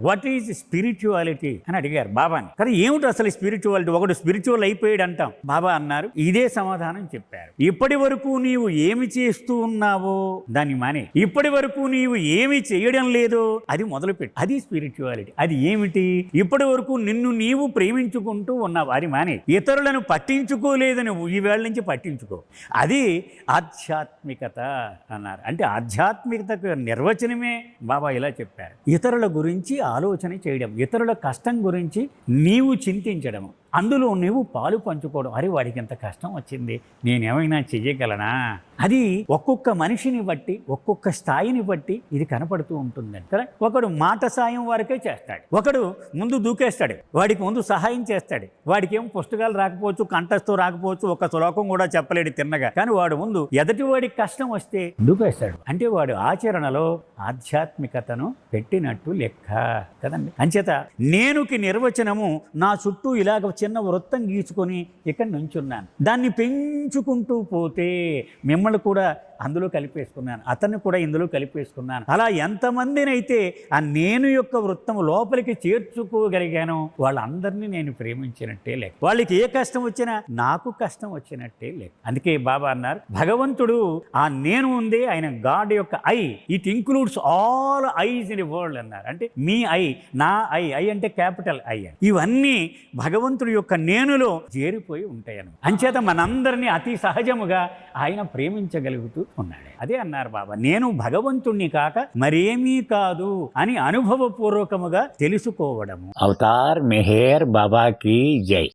What is spirituality అని అడిగారు బాబాని. కదా ఏమిటి అసలు స్పిరిచువాలిటీ ఒకడు స్పిరిచువల్ అయిపోయాడు అంటాం బాబా అన్నారు ఇదే సమాధానం చెప్పారు. ఇప్పటి వరకు నీవు ఏమి చేస్తూ ఉన్నావో దాన్ని మానే. ఇప్పటి వరకు నీవు ఏమి చేయడం లేదో అది మొదలుపెట్టు. అది స్పిరిచువాలిటీ అది ఏమిటి? ఇప్పటి వరకు నిన్ను నీవు ప్రేమించుకుంటూ ఉన్నావు. అది మానే. ఇతరులను పట్టించుకోలేదని ఈవేళ ఈ వేళ నుంచి పట్టించుకో. అది ఆధ్యాత్మికత అన్నారు. అంటే ఆధ్యాత్మికతకు నిర్వచనమే బాబా ఇలా చెప్పారు. ఇతరుల గురించి ఆలోచన చేయడం ఇతరుల కష్టం గురించి నీవు చింతించడం అందులో నువ్వు పాలు పంచుకోవడం. అరే వాడికి ఇంత కష్టం వచ్చింది. నేనేమైనా చెయ్యగలనా? అది ఒక్కొక్క మనిషిని బట్టి ఒక్కొక్క స్థాయిని బట్టి ఇది కనపడుతూ ఉంటుంది కదా ఒకడు మాట సాయం వరకే చేస్తాడు. ఒకడు ముందు దూకేస్తాడు. వాడికి ముందు సహాయం చేస్తాడు. వాడికి ఏం పుస్తకాలు రాకపోవచ్చు కంఠస్థం రాకపోవచ్చు ఒక శ్లోకం కూడా చెప్పలేడు తిన్నగా. కానీ వాడు ముందు ఎదటి వాడికి కష్టం వస్తే దూకేస్తాడు. అంటే వాడు ఆచరణలో ఆధ్యాత్మికతను పెట్టినట్టు లెక్క. కదండి? అంచేత నేనుకి నిర్వచనము నా చుట్టూ ఇలాగ చిన్న వృత్తం గీచుకొని ఇక్కడ నుంచున్నాను. దాన్ని పెంచుకుంటూ పోతే మిమ్మల్ని కూడా అందులో కలిపేసుకున్నాను. అతన్ని కూడా ఇందులో కలిపేసుకున్నాను. అలా ఎంతమందినైతే ఆ నేను యొక్క వృత్తం లోపలికి చేర్చుకోగలిగానో వాళ్ళందరినీ నేను ప్రేమించినట్టే లేక. వాళ్ళకి ఏ కష్టం వచ్చినా నాకు కష్టం వచ్చినట్టే లేక. అందుకే బాబా అన్నారు భగవంతుడు ఆ నేను ఉంది ఆయన గాడ్ యొక్క eye. It includes all eyes in world అన్నారు. అంటే మీ ఐ నా ఐ ఐ అంటే క్యాపిటల్ ఐ అని. ఇవన్నీ భగవంతుడి యొక్క నేనులో చేరిపోయి ఉంటాయి అంచేత మనందరినీ అతి సహజముగా ఆయన ప్రేమించగలుగుతూ ఉన్నాడు. అదే అన్నారు బాబా నేను భగవంతుణ్ణి కాక మరేమీ కాదు అని అనుభవపూర్వకముగా తెలుసుకోవడము. అవతార్ మెహేర్ బాబాకి జై.